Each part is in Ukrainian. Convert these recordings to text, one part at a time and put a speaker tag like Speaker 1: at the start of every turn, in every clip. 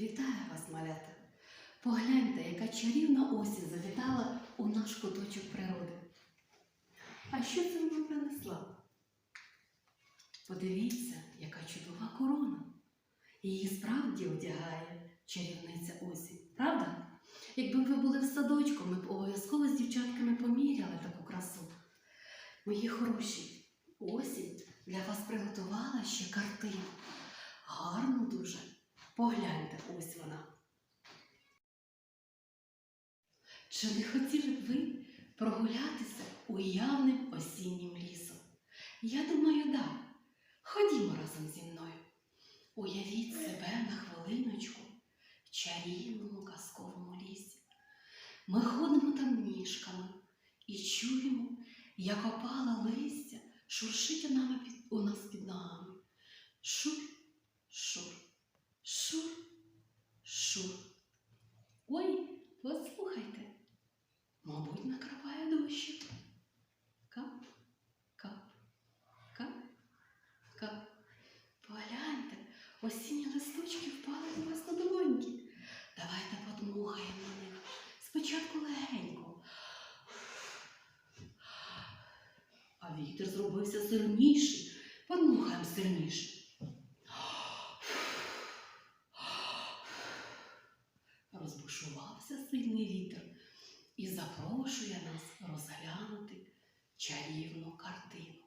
Speaker 1: Вітаю вас, малята! Погляньте, яка чарівна осінь завітала у наш куточок природи. А що це вона принесла? Подивіться, яка чудова корона. Її справді одягає чарівниця осінь, правда? Якби ви були в садочку, ми б обов'язково з дівчатками поміряли таку красу. Мої хороші, осінь для вас приготувала ще картину. Гарну дуже. Погляньте, вона. Чи не хотіли б ви прогулятися уявним осіннім лісом? Я думаю, да. Ходімо разом зі мною. Уявіть себе на хвилиночку в чарівному казковому лісі. Ми ходимо там ніжками і чуємо, як опала листя шуршить у, нас під ногами. Шур. Осінні листочки впали у вас на долоньки. Давайте подмухаємо на них. Спочатку легенько. А вітер зробився сильніший. Подмухаємо сильніше. розбушувався сильний вітер і запрошує нас розглянути чарівну картину.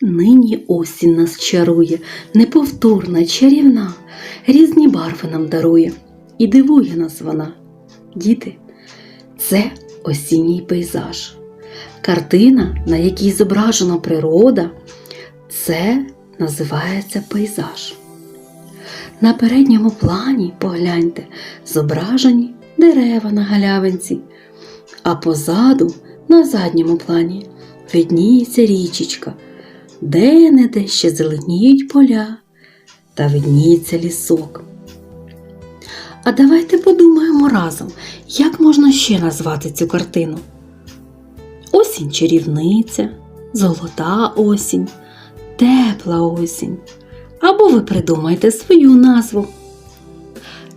Speaker 1: Нині осінь нас чарує, неповторна, чарівна, різні барви нам дарує і дивує нас вона. Діти, це осінній пейзаж. Картина, на якій зображена природа, це називається пейзаж. На передньому плані, погляньте, зображені дерева на галявинці, а позаду, на задньому плані, видніється річечка, де-не-де ще зеленіють поля та видніється лісок. А давайте подумаємо разом, як можна ще назвати цю картину. Осінь чарівниця, золота осінь, тепла осінь або ви придумаєте свою назву.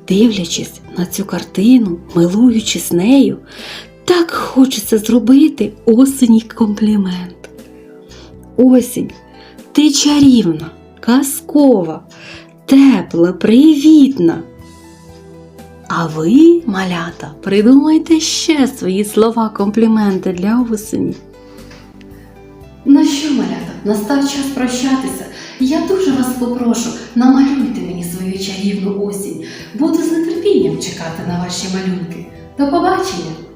Speaker 1: Дивлячись на цю картину, милуючись нею, так хочеться зробити осені комплімент. Осінь, ти чарівна, казкова, тепла, привітна. А ви, малята, придумайте ще свої слова компліменти для осені. Ну що, малята, настав час прощатися. Я дуже вас попрошу, намалюйте мені свою чарівну осінь. Буду з нетерпінням чекати на ваші малюнки. До побачення!